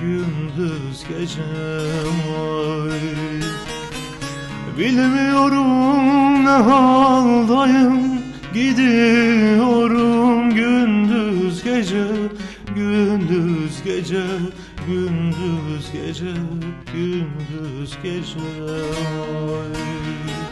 Gündüz gece Vay. Bilmiyorum ne haldayım Gidiyorum gündüz gece Gündüz gece Gündüz gece Gündüz gece Ay.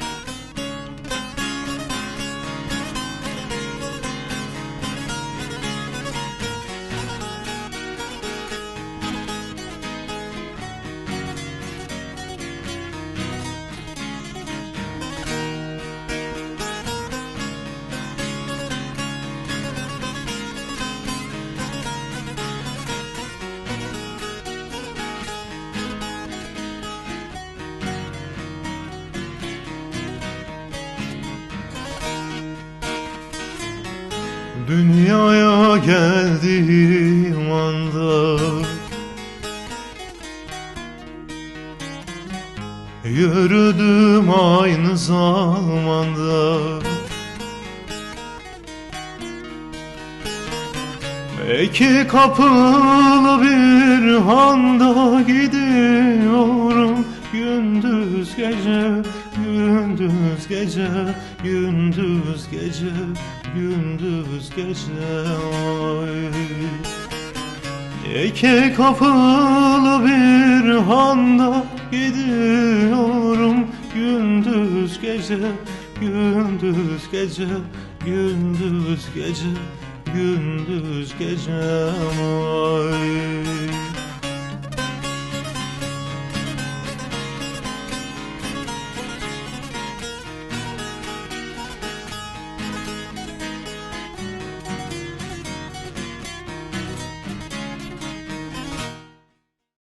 Dünyaya geldiğim anda Yürüdüm aynı zamanda İki kapılı bir handa gidiyorum Gündüz gece, gündüz gece, gündüz gece, gündüz gece ay. İki kapılı bir handa gidiyorum Gündüz gece, gündüz gece, gündüz gece, gündüz gece ay.